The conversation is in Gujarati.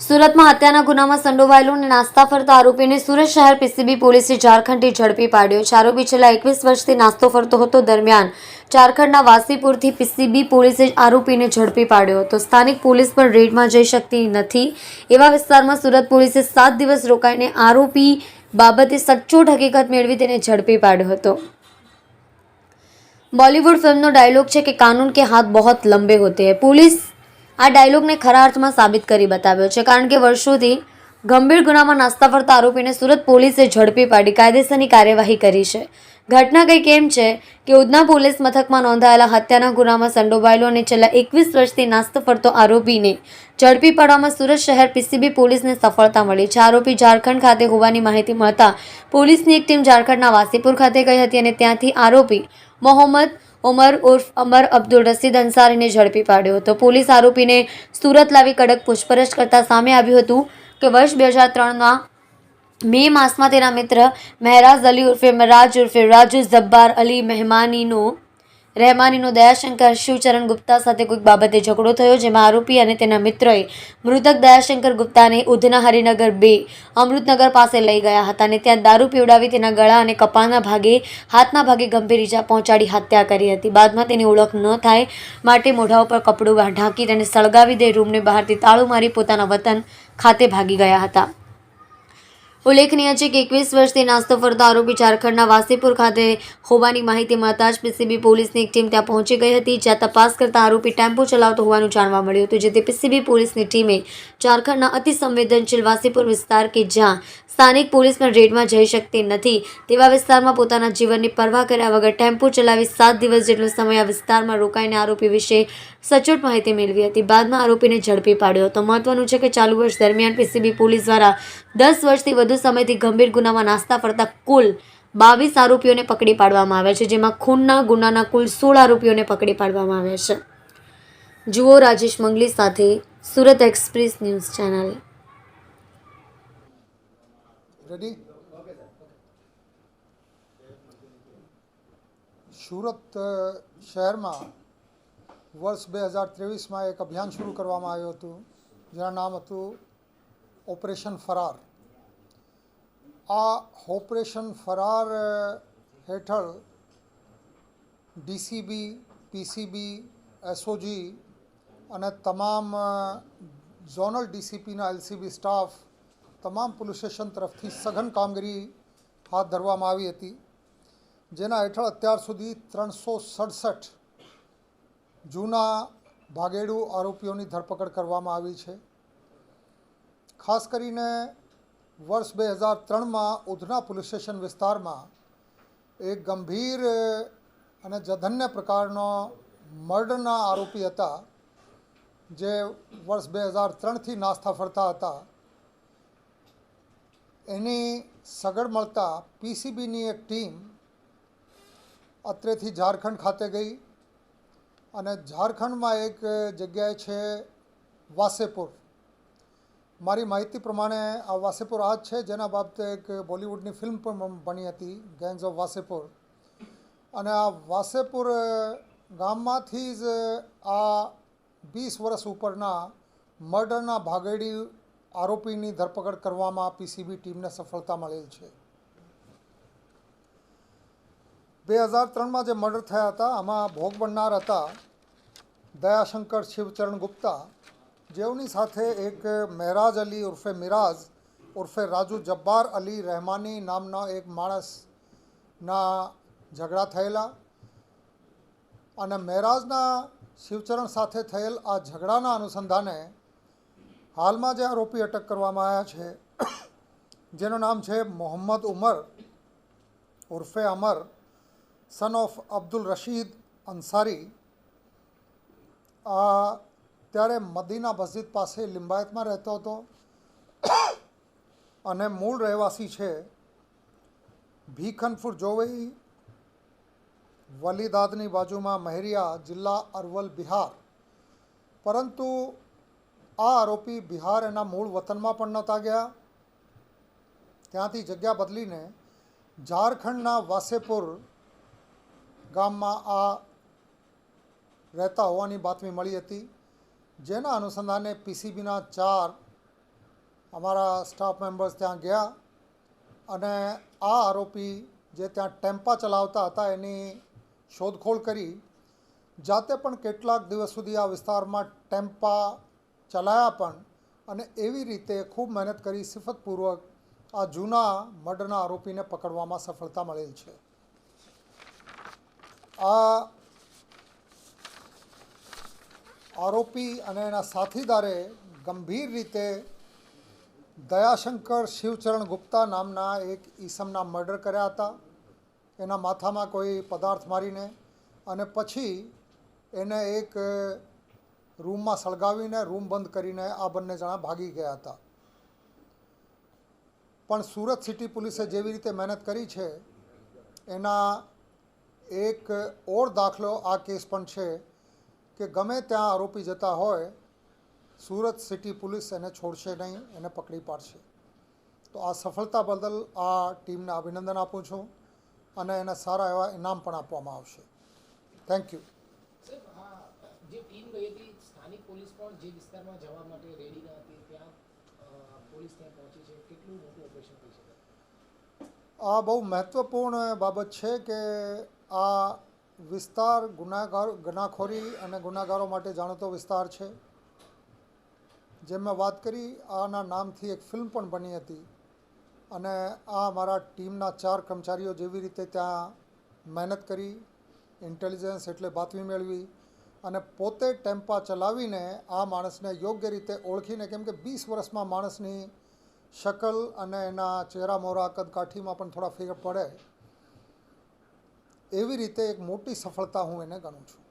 સુરતમાં હત્યાના ગુનામાં સંડોવાયેલું અને નાસ્તા ફરતા આરોપીને સુરત શહેર પીસીબી પોલીસે ઝારખંડથી ઝડપી પાડ્યો. છે. આરોપી છેલ્લા એકવીસ વર્ષથી નાસ્તો ફરતો હતો. દરમિયાન ઝારખંડના વાસીપુરથી પીસીબી પોલીસે આરોપીને ઝડપી પાડ્યો હતો. સ્થાનિક પોલીસ પણ રેડમાં જઈ શકતી નથી. એવા વિસ્તારમાં સુરત પોલીસે સાત દિવસ રોકાઈને આરોપી બાબતે સચોટ હકીકત મેળવી તેને ઝડપી પાડ્યો હતો. બોલીવુડ ફિલ્મનો ડાયલોગ છે કે કાનૂન કે હાથ બહુ લંબે હોતે હૈ. પોલીસ આ ડાયલોગને ખરા અર્થમાં સાબિત કરી બતાવ્યો છે, કારણ કે વર્ષોથી ગંભીર ગુનામાં નાસ્તા ફરતા આરોપીને સુરત પોલીસે ઝડપી પાડી કાયદેસરની કાર્યવાહી કરી છે. ઘટના કંઈક એમ છે કે ઉધના પોલીસ મથકમાં નોંધાયેલા હત્યાના ગુનામાં સંડોવાયેલો અને છેલ્લા એકવીસ વર્ષથી નાસ્તો ફરતો આરોપીને ઝડપી પાડવામાં સુરત શહેર પીસીબી પોલીસને સફળતા મળી છે. આરોપી ઝારખંડ ખાતે હોવાની માહિતી મળતા પોલીસની એક ટીમ ઝારખંડના વાસીપુર ખાતે ગઈ હતી અને ત્યાંથી આરોપી મોહમ્મદ ઉમર ઉર્ફ અમર અબ્દુલ રસીદ અંસારીને ઝડપી પાડ્યો હતો. પોલીસ આરોપીને સુરત લાવી કડક પૂછપરછ કરતા સામે આવ્યું હતું કે વર્ષ બે હજાર ત્રણમાં મે માસમાં તેના મિત્ર મહેરાજ અલી ઉર્ફે મરાજ ઉર્ફે રાજુ જબ્બાર અલી મહેમાનીનો રહેમાનીનો દયાશંકર શિવચરણ ગુપ્તા સાથે કોઈક બાબતે ઝઘડો થયો જેમાં આરોપી અને તેના મિત્રએ મૃતક દયાશંકર ગુપ્તાને ઉધના હરિનગર બે અમૃતનગર પાસે લઈ ગયા હતા અને ત્યાં દારૂ પીવડાવી તેના ગળા અને કપાળના ભાગે, હાથના ભાગે ગંભીર ઈજા પહોંચાડી હત્યા કરી હતી. બાદમાં તેની ઓળખ ન થાય માટે મોઢા ઉપર કપડું ઢાંકી તેને સળગાવી દે રૂમને બહારથી તાળું મારી પોતાના વતન ખાતે ભાગી ગયા હતા. ઉલ્લેખનીય છે કે એકવીસ વર્ષથી નાસ્તો ફરતો આરોપી ઝારખંડના વાસીપુર ખાતે હોવાની માહિતી મળતા જ પીસીબી પોલીસની એક ટીમ ત્યાં પહોંચી ગઈ હતી, જ્યાં તપાસ કરતા આરોપી ટેમ્પો ચલાવતો હોવાનું જાણવા મળ્યું હતું, જેથી પીસીબી પોલીસની ટીમે ઝારખંડના અતિ સંવેદનશીલ વાસીપુર વિસ્તાર કે જ્યાં સ્થાનિક પોલીસ પણ રેડમાં જઈ શકતી નથી, તેવા વિસ્તારમાં પોતાના જીવનની પરવા કર્યા વગર ટેમ્પો ચલાવી સાત દિવસ જેટલો સમય આ વિસ્તારમાં રોકાઈને આરોપી વિશે સચોટ માહિતી મેળવી હતી. બાદમાં આરોપીને ઝડપી પાડ્યો હતો. મહત્વનું છે કે ચાલુ વર્ષ દરમિયાન પીસીબી પોલીસ દ્વારા દસ વર્ષથી વધુ સમયથી ગંભીર ગુનામાં નાસ્તા ફરતા કુલ બાવીસ આરોપીઓને પકડી પાડવામાં આવ્યા છે, જેમાં ખૂનના ગુનાના કુલ સોળ આરોપીઓને પકડી પાડવામાં આવ્યા છે. જુઓ રાજેશ મંગલી સાથે Surat express news channel. Surat શહેરમાં વર્ષ બે હજાર ત્રેવીસમાં એક અભિયાન શરૂ કરવામાં આવ્યું હતું, જેનું નામ હતું ઓપરેશન ફરાર. આ ઓપરેશન ફરાર હેઠળ ડીસીબી, પીસીબી, એસઓજી અને તમામ ઝોનલ ડીસીપીના એલસીબી સ્ટાફ, તમામ પોલીસ સ્ટેશન તરફથી સઘન કામગીરી હાથ ધરવામાં આવી હતી, જેના હેઠળ અત્યાર સુધી ત્રણસો સડસઠ જૂના ભાગેડુ આરોપીઓની ધરપકડ કરવામાં આવી છે. ખાસ કરીને વર્ષ બે હજાર ત્રણમાં ઉધના પોલીસ સ્ટેશન વિસ્તારમાં એક ગંભીર અને જધન્ય પ્રકારનો મર્ડરના આરોપી હતા, જે વર્ષ બે હજાર ત્રણથી નાસ્તા ફરતા હતા. એની સગડ મળતા પીસીબીની એક ટીમ અત્રેથી ઝારખંડ ખાતે ગઈ અને ઝારખંડમાં એક જગ્યાએ છે વાસેપુર. મારી માહિતી પ્રમાણે આ વાસેપુર આ જ છે, જેના બાબતે એક બોલિવૂડની ફિલ્મ પણ બની હતી ગેંગ્સ ઓફ વાસેપુર અને આ વાસેપુર ગામમાંથી જ આ વીસ વર્ષ ઉપરના મર્ડરના ભાગેડી આરોપીની ધરપકડ કરવામાં પીસીબી ટીમને સફળતા મળેલ છે. બે હજાર ત્રણમાં જે મર્ડર થયા હતા, આમાં ભોગ બનનાર હતા દયાશંકર શિવચરણ ગુપ્તા જેઓની સાથે એક મહેરાજ અલી ઉર્ફે મિરાજ, ઉર્ફે રાજુ જબ્બાર અલી રહેમાની નામના એક માણસના ઝઘડા થયેલા અને મહેરાજના શિવચરણ સાથે થયેલ આ ઝઘડાના અનુસંધાને હાલમાં જે આરોપી અટક કરવામાં આવ્યા છે, જેનું નામ છે મોહમ્મદ ઉમર ઉર્ફે અમર સન ઓફ અબ્દુલ રશીદ અંસારી. આ ત્યારે મદીના મસ્જિદ પાસે લિંબાયતમાં રહેતો હતો અને મૂળ રહેવાસી છે ભીખનપુર જોવઈ, વલીદાદની બાજુમાં મહેરિયા, જિલ્લા અરવલ, બિહાર. પરંતુ આ આરોપી બિહાર એના મૂળ વતનમાં પણ નહોતા ગયા. ત્યાંથી જગ્યા બદલીને ઝારખંડના વાસેપુર ગામમાં આ રહેતા હોવાની બાતમી મળી હતી. જેના અનુસંધાને પીસીબીના ચાર અમારા સ્ટાફ મેમ્બર્સ ત્યાં ગયા અને આ આરોપી જે ત્યાં ટેમ્પા ચલાવતા હતા એની શોધખોળ કરી. જાતે પણ કેટલાક દિવસ સુધી આ વિસ્તારમાં ટેમ્પા ચલાયા પણ અને એવી રીતે ખૂબ મહેનત કરી સિફતપૂર્વક આ જૂના મર્ડરના આરોપીને પકડવામાં સફળતા મળેલ છે. આ આરોપી અને એના સાથીદારે ગંભીર રીતે દયાશંકર શિવચરણ ગુપ્તા નામના એક ઈસમના મર્ડર કર્યા હતા. એના માથામાં કોઈ પદાર્થ મારીને અને પછી એને એક રૂમમાં સળગાવીને રૂમ બંધ કરીને આ બંને જણા ભાગી ગયા હતા. પણ સુરત સિટી પોલીસે જેવી રીતે મહેનત કરી છે, એના એક ઓર દાખલો આ કેસ પણ છે કે ગમે ત્યાં આરોપી જતા હોય સુરત સિટી પોલીસ એને છોડશે નહીં એને પકડી પાડશે. તો આ સફળતા બદલ આ ટીમને અભિનંદન આપું છું અને એને સારા એવા ઇનામ પણ આપવામાં આવશે. થેન્ક યુ આ જે ટીમ ગઈ હતી સ્થાનિક પોલીસ પણ જે વિસ્તારમાં જવા માટે રેડી ન હતી ત્યાં પોલીસ ત્યાં પહોંચી છે. કેટલું મોટું ઓપરેશન થઈ શકે? આ બહુ મહત્ત્વપૂર્ણ બાબત છે કે આ વિસ્તાર ગુનાગાર, ગુનાખોરી અને ગુનાગારો માટે જાણીતો વિસ્તાર છે. જેમ મેં વાત કરી, આના નામથી એક ફિલ્મ પણ બની હતી. અને આ મારા ટીમના ચાર કર્મચારીઓ જેવી રીતે ત્યાં મહેનત કરી ઇન્ટેલિજન્સ એટલે બાતમી મેળવી અને પોતે ટેમ્પા ચલાવીને આ માણસને યોગ્ય રીતે ઓળખીને, કેમ કે વીસ વર્ષમાં માણસની શકલ અને એના ચહેરા મોરા કદકાઠીમાં પણ થોડા ફેર પડે. એવી રીતે એક મોટી સફળતા હું એને ગણું છું.